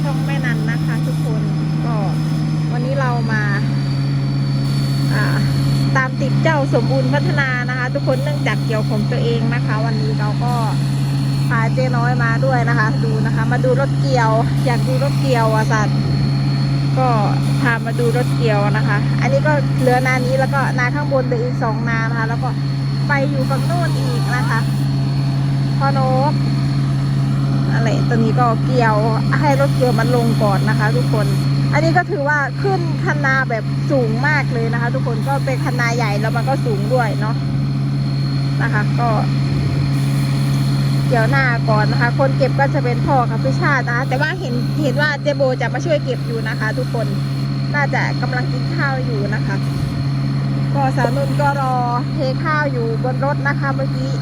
ช่องแม่นันนะคะ ทุกคนก็วันนี้เรามาาตามติดเจ้าสมบูรณ์พัฒนานะคะ ทุกคนเนื่องจากเกี่ยวของตัวเองนะคะ วันนี้เราก็พาเจ๊น้อยมาด้วยนะคะ ดูนะคะ มาดูรถเกี่ยว อยากดูรถเกี่ยวอะสัตว์ก็พามาดูรถเกี่ยวนะคะ อันนี้ก็เหลือนานี้แล้วก็นาข้างบนเหลืออีกสองนานะคะ แล้วก็ไปอยู่ฝั่งโน้นอีกนะคะพอนก อะไรตัวนี้ก็เกี่ยวให้รถเกี่ยวมันลงก่อนนะคะ ทุกคน อันนี้ก็ถือว่าขึ้นคันนาแบบสูงมากเลยนะคะ ทุกคนก็เป็นคันนาใหญ่แล้วมันก็สูงด้วยเนาะนะคะ ก็ เกี่ยวหน้าก่อนนะคะ คนเก็บก็จะเป็นพ่อกับพี่ชาตินะคะแต่ว่าเห็นเห็นว่าเจโบจะมาช่วยเก็บอยู่นะคะ ทุกคนน่าจะกำลังกินข้าวอยู่นะคะ ก็สาวนุ่นก็รอเทข้าวอยู่บนรถนะคะเมื่อกี้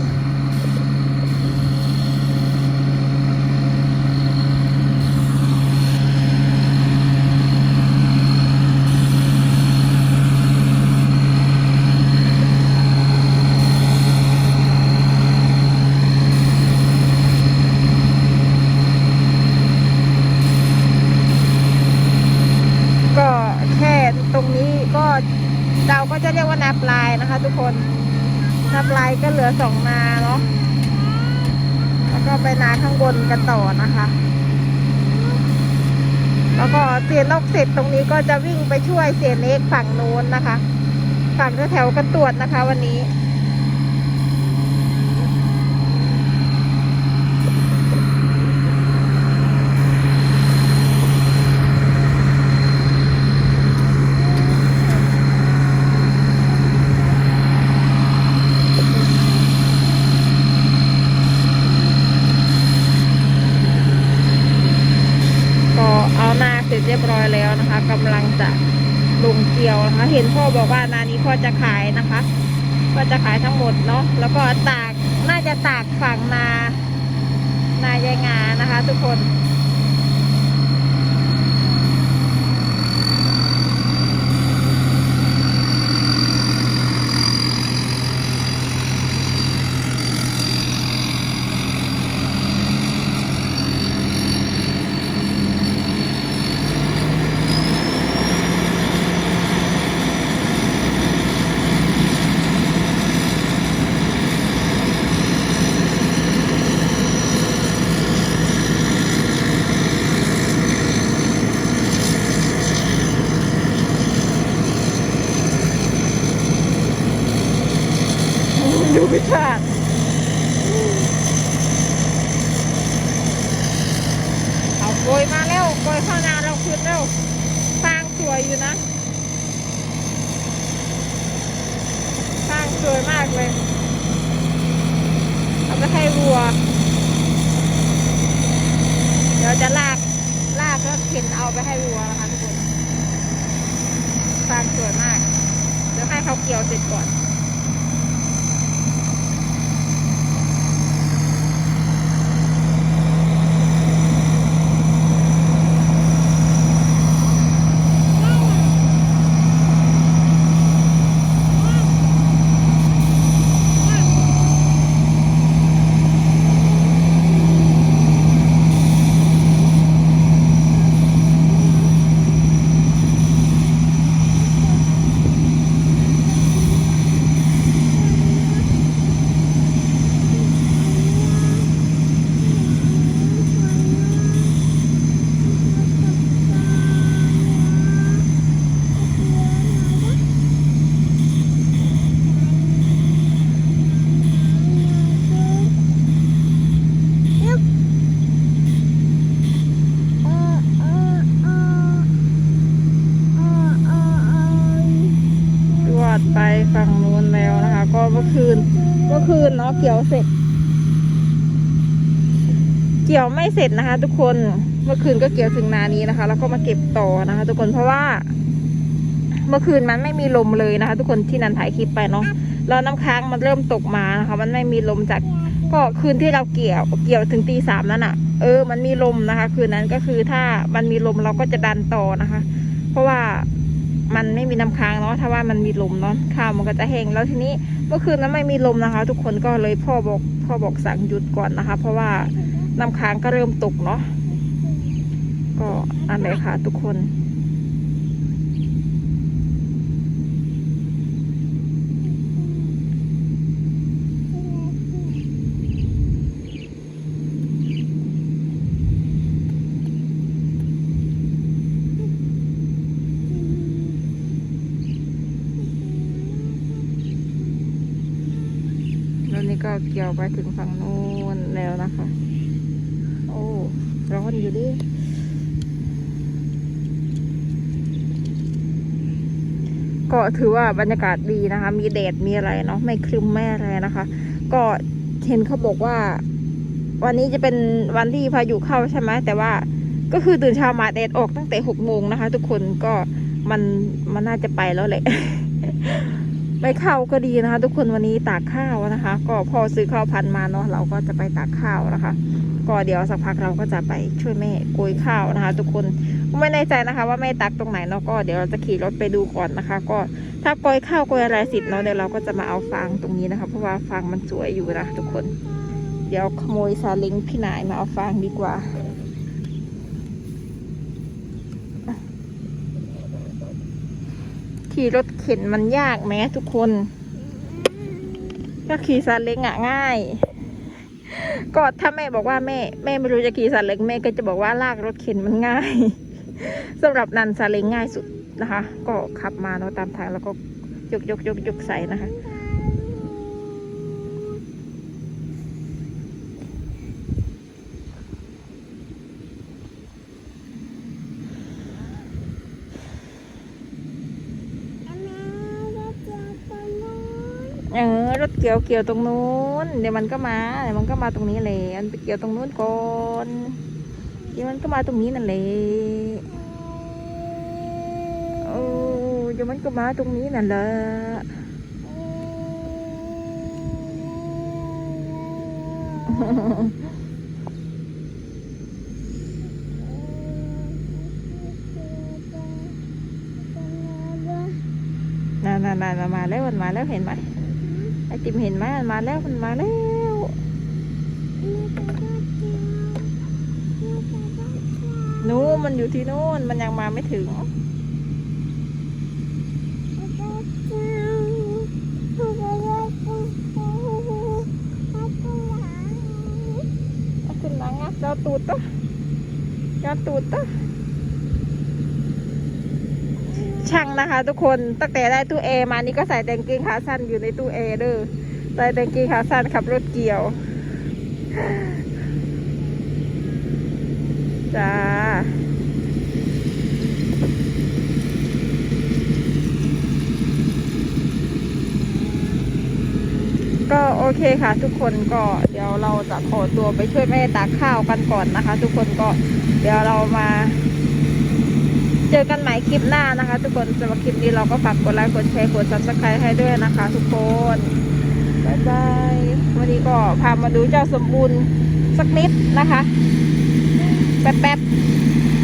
แค่ตรงนี้ก็เราก็จะเรียกว่านาปลายนะคะ ทุกคน นาปลายก็เหลือสองนาเนาะแล้วก็ไปนาข้างบนกันต่อนะคะ แล้วก็เสียนอกเสร็จตรงนี้ก็จะวิ่งไปช่วยเสียเล็กฝั่งโน้นนะคะ ฝั่งแถวๆกันตรวจนะคะ วันนี้ ก็เอาหน้าเสร็ จเรียบร้อยแล้วนะคะกำลังจะลงเกี่ยวนะคะ เห็นพ่อบอกว่านานี้พ่อจะขายนะคะ ก็จะขายทั้งหมดเนาะแล้วก็ตากน่าจะตากฝั่งนา นายายงานะคะ ทุกคน ดูพิชาติเอาโกยมาแล้วโกยเข้านาเราคืนแล้วฟางสวยอยู่นะฟางสวยมากเลยเอาไปให้วัว เดี๋ยวจะลากลากก็เข็นเอาไปให้วัวนะคะทุกคนฟางสวยมากเดี๋ยวให้เขาเกี่ยวเสร็จก่อน รวดไปฝั่งนู้นแล้วนะคะ ก็เมื่อคืน เมื่อคืนเนาะเกี่ยวเสร็จ เกี่ยวไม่เสร็จนะคะ ทุกคนเมื่อคืนก็เกี่ยวถึงนานี้นะคะ แล้วก็มาเก็บต่อนะคะ ทุกคนเพราะว่า เมื่อคืนมันไม่มีลมเลยนะคะ ทุกคนที่นันถ่ายคลิปไปเนาะแล้วน้ำค้างมันเริ่มตกมานะคะ มันไม่มีลมจากก็คืนที่เราเกี่ยวเกี่ยวถึงตีสามนั่นอะ เออ มันมีลมนะคะ คืนนั้นก็คือถ้ามันมีลมเราก็จะดันต่อนะคะ เพราะว่า มันไม่มีน้ำค้างเนาะถ้าว่ามันมีลมเนาะข้าวมันก็จะแห้งแล้วทีนี้เมื่อคืนนั้นไม่มีลมนะคะ ทุกคนก็เลยพ่อบอกพ่อบอกสั่งหยุดก่อนนะคะ เพราะว่าน้ำค้างก็เริ่มตกเนาะก็อันเลยค่ะทุกคน แล้วนี่ก็เกี่ยวไปถึงฝั่งนู้นแล้วนะคะ โอ้ร้อนอยู่ดิก็ถือว่าบรรยากาศดีนะคะ มีแดดมีอะไรเนาะไม่ครึ้มไม่อะไรนะคะ ก็เห็นเขาบอกว่า วันนี้จะเป็นวันที่พายุเข้าใช่ไหมแต่ว่าก็คือตื่นเช้ามาแดดออกตั้งแต่หกโมงนะคะ ทุกคนก็มันมันน่าจะไปแล้วแหละ ไม่เข้าวก็ดีนะคะ ทุกคนวันนี้ตากข้าวนะคะ ก็พอซื้อข้าวพันมาเนาะเราก็จะไปตากข้าวนะคะ ก็เดี๋ยวสักพักเราก็จะไปช่วยแม่โกยข้าวนะคะ ทุกคนไม่แน่ใจนะคะ ว่าแม่ตักตรงไหนเนาะก็เดี๋ยวเราจะขี่รถไปดูก่อนนะคะ ก็ถ้าโกยข้าวโกยอะไรสิเนาะเดี๋ยวเราก็จะมาเอาฟางตรงนี้นะคะ เพราะว่าฟางมันสวยอยู่นะทุกคน เดี๋ยวขโมยซาเล้งพี่นายมาเอาฟางดีกว่า ขี่รถเข็นมันยากไหมทุกคน ก็ขี่ซาเล้งอะง่าย ก็ถ้าแม่บอกว่าแม่ แม่ไม่รู้จะขี่ซาเล้งแม่ก็จะบอกว่าลากรถเข็นมันง่ายสำหรับนันซาเล้งง่ายสุดนะคะ ก็ขับมาเนาะตามทางแล้วก็ยกยกยกยกใส่นะคะ เออรถเกี่ยวเกี่ยวตรงนู้น เดี๋ยวมันก็มาเดี๋ยวมันก็มาตรงนี้เลยมันไปเกี่ยวตรงนู้นก่อนเดี๋ยวมันก็มาตรงนี้นั่นเลยโอ้เดี๋ยวมันก็มาตรงนี้นั่นแหละน่าน่าน่ามาแล้วมันมาแล้วเห็นไหม ไอติมเห็นไหมมันมาแล้วมันมาแล้วนู้นมันอยู่ที่นู้นมันยังมาไม่ถึงเอาขึ้นหลังอะเราตูดตะเราตูดตะ ช่างนะคะ ทุกคนตั้งแต่ได้ตู้เอมานี่ก็ใส่แต่กางเกงขาสั้นอยู่ในตู้เอเด้อใส่แต่กางเกงขาสั้นขับรถเกี่ยวจ้าก็โอเคค่ะ ทุกคนก็เดี๋ยวเราจะขอตัวไปช่วยแม่ตากข้าวกันก่อนนะคะ ทุกคนก็เดี๋ยวเรามา เจอกันใหม่คลิปหน้านะคะ ทุกคนสำหรับคลิปนี้เราก็ฝากกดไลค์กดแชร์กดซับสไครต์ให้ด้วยนะคะ ทุกคนบายบายวันนี้ก็พามาดูเจ้าสมบูรณ์สักนิดนะคะ แป๊บๆ